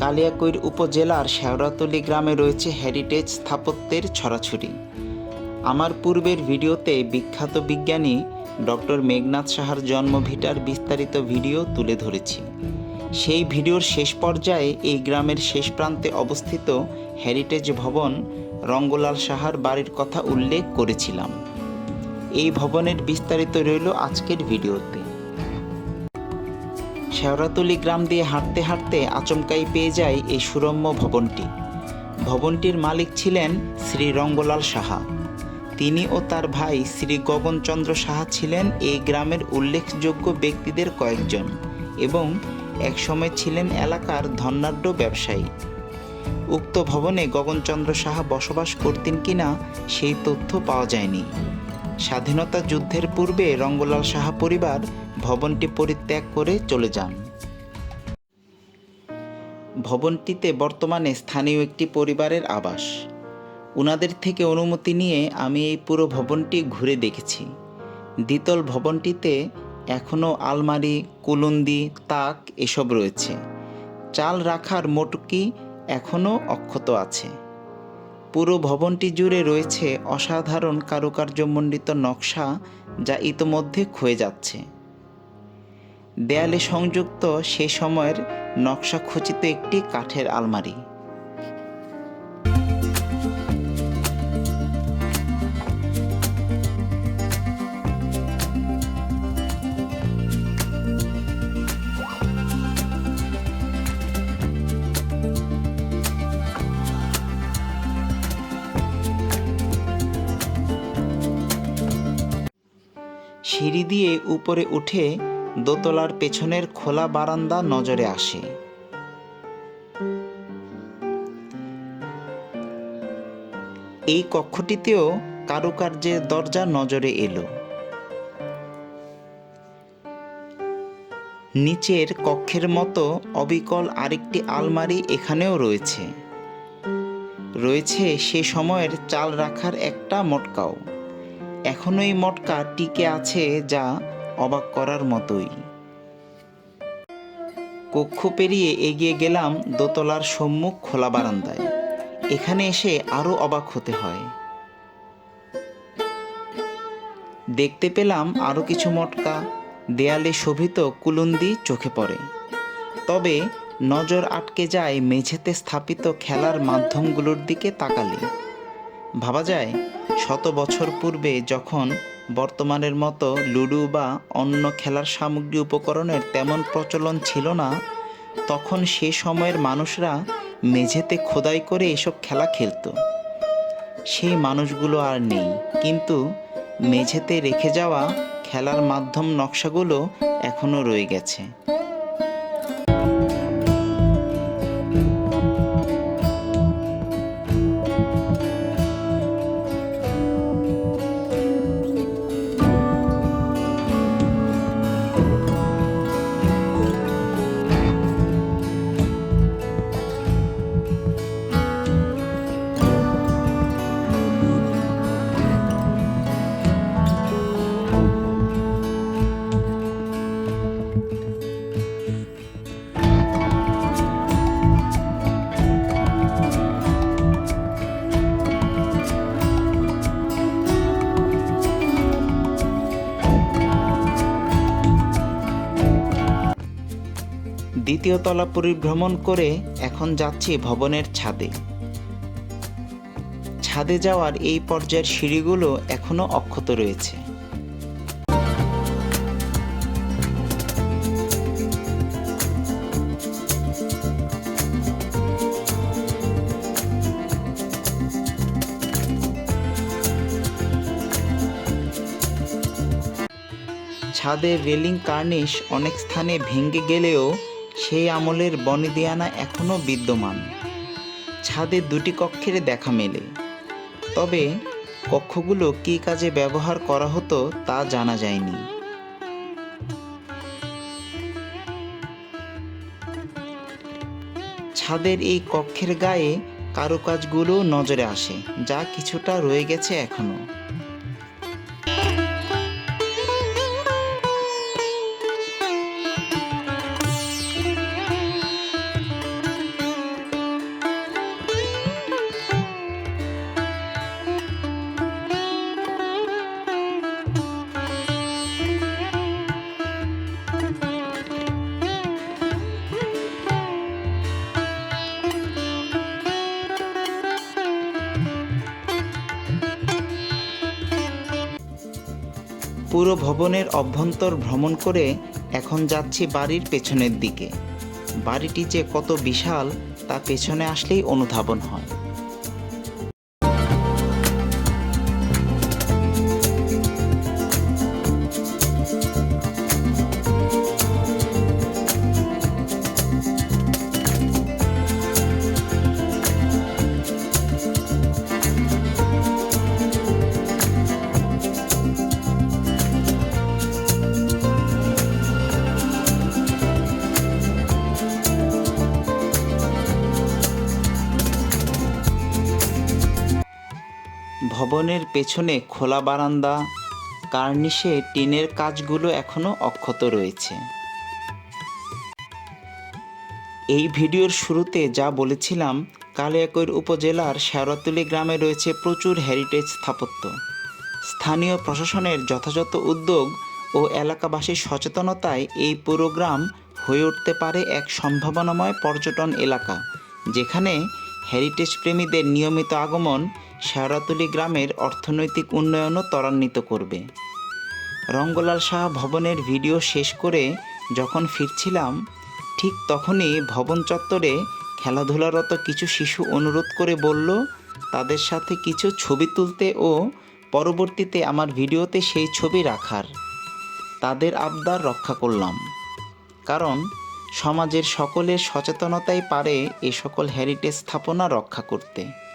কালিয়াকৈর উপজেলার শেওড়াতলি গ্রামে রয়েছে হেরিটেজ স্থাপত্যের ছড়াছড়ি। আমার পূর্বের ভিডিওতে বিখ্যাত বিজ্ঞানী ডক্টর মেঘনাথ সাহার জন্মভিটার বিস্তারিত ভিডিও তুলে ধরেছি। সেই ভিডিওর শেষ পর্যায়ে এই গ্রামের শেষ প্রান্তে অবস্থিত হেরিটেজ ভবন রঙ্গলাল সাহার বাড়ির কথা উল্লেখ করেছিলাম। এই ভবনের বিস্তারিত রইল আজকের ভিডিওতে। শেওড়াতলি গ্রাম দিয়ে হাঁটতে হাঁটতে আচমকাই পেয়ে যায় এই সুরম্য ভবনটি। ভবনটির মালিক ছিলেন শ্রী রঙ্গলাল সাহা। তিনি ও তার ভাই শ্রী গগনচন্দ্র সাহা ছিলেন এই গ্রামের উল্লেখযোগ্য ব্যক্তিদের কয়েকজন এবং একসময় ছিলেন এলাকার ধনাঢ্য ব্যবসায়ী। উক্ত ভবনে গগনচন্দ্র সাহা বসবাস করতেন কিনা সেই তথ্য পাওয়া যায়নি। স্বাধীনতা যুদ্ধের পূর্বে রঙ্গলাল সাহা পরিবার ভবনটি পরিত্যাগ করে চলে যান। ভবনটিতে বর্তমানে স্থানীয় একটি পরিবারের আবাস। উনাদের থেকে অনুমতি নিয়ে আমি এই পুরো ভবনটি ঘুরে দেখেছি। দ্বিতল ভবনটিতে এখনও আলমারি, কুলুন্দি, তাক এসব রয়েছে। চাল রাখার মোটকি এখনও অক্ষত আছে। পুরো ভবনটি জুড়ে রয়েছে অসাধারণ কারুকার্যমণ্ডিত নকশা যা ইতোমধ্যে ক্ষয়ে যাচ্ছে। দেয়ালে সংযুক্ত সে সময়ের নকশা খচিত একটি কাঠের আলমারি। সিঁড়ি দিয়ে উপরে উঠে দোতলার পেছনের খোলা বারান্দা নজরে আসে। এই কক্ষটিতেও কারুকার্যের দরজা নজরে এলো। নিচের কক্ষের মতো অবিকল আরেকটি আলমারি এখানেও রয়েছে। রয়েছে সে সময়ের চাল রাখার একটা মটকাও। এখনও এই মটকা টিকে আছে যা অবাক করার মতোই। কক্ষ পেরিয়ে এগিয়ে গেলাম দোতলার সম্মুখ খোলা বারান্দায়। এখানে এসে আরও অবাক হতে হয়। দেখতে পেলাম আরও কিছু মটকা, দেয়ালে শোভিত কুলুন্দি চোখে পড়ে। তবে নজর আটকে যায় মেঝেতে স্থাপিত খেলার মাধ্যমগুলোর দিকে তাকালে। ভাবা যায় শত বছর পূর্বে যখন বর্তমানের মতো লুডু বা অন্য খেলার সামগ্রী উপকরণের তেমন প্রচলন ছিল না, তখন সে সময়ের মানুষরা মেঝেতে খোদাই করে এসব খেলা খেলত। সেই মানুষগুলো আর নেই, কিন্তু মেঝেতে রেখে যাওয়া খেলার মাধ্যম নকশাগুলো এখনও রয়ে গেছে। দ্বিতীয় তলা পরিভ্রমণ করে এখন যাচ্ছি ভবনের ছাদে। ছাদে যাওয়ার এই পর্যায়ের সিঁড়িগুলো এখনও অক্ষত রয়েছে। ছাদের রেলিং কার্নিশ অনেক স্থানে ভেঙে গেলেও সেই আমলের বনেদিয়ানা এখনও বিদ্যমান। ছাদে দুটি কক্ষের দেখা মেলে। তবে কক্ষগুলো কী কাজে ব্যবহার করা হতো তা জানা যায়নি। ছাদের এই কক্ষের গায়ে কারুকাজগুলো নজরে আসে, যা কিছুটা রয়ে গেছে এখনও। পুরো ভবনের অভ্যন্তর ভ্রমণ করে এখন যাচ্ছি বাড়ির পেছনের দিকে। বাড়িটি যে কত বিশাল, তা পেছনে আসলেই অনুধাবন হয়। ভবনের পেছনে খোলা বারান্দা, কার্নিশে টিনের কাজগুলো এখনও অক্ষত রয়েছে। এই ভিডিওর শুরুতে যা বলেছিলাম, কালিয়াকৈর উপজেলার শেওড়াতলি গ্রামে রয়েছে প্রচুর হেরিটেজ স্থাপত্য। স্থানীয় প্রশাসনের যথাযথ উদ্যোগ ও এলাকাবাসীর সচেতনতায় এই পুরো গ্রাম হয়ে উঠতে পারে এক সম্ভাবনাময় পর্যটন এলাকা, যেখানে হেরিটেজ প্রেমীদের নিয়মিত আগমন শেওড়াতলি গ্রামের অর্থনৈতিক উন্নয়নও ত্বরান্বিত করবে। রঙ্গলাল শাহ ভবনের ভিডিও শেষ করে যখন ফিরছিলাম, ঠিক তখনই ভবন চত্বরে খেলাধুলারত কিছু শিশু অনুরোধ করে বলল, তাদের সাথে কিছু ছবি তুলতে ও পরবর্তীতে আমার ভিডিওতে সেই ছবি রাখার। তাদের আবদার রক্ষা করলাম। কারণ সমাজের সকলের সচেতনতাই পারে এ সকল হেরিটেজ স্থাপনা রক্ষা করতে।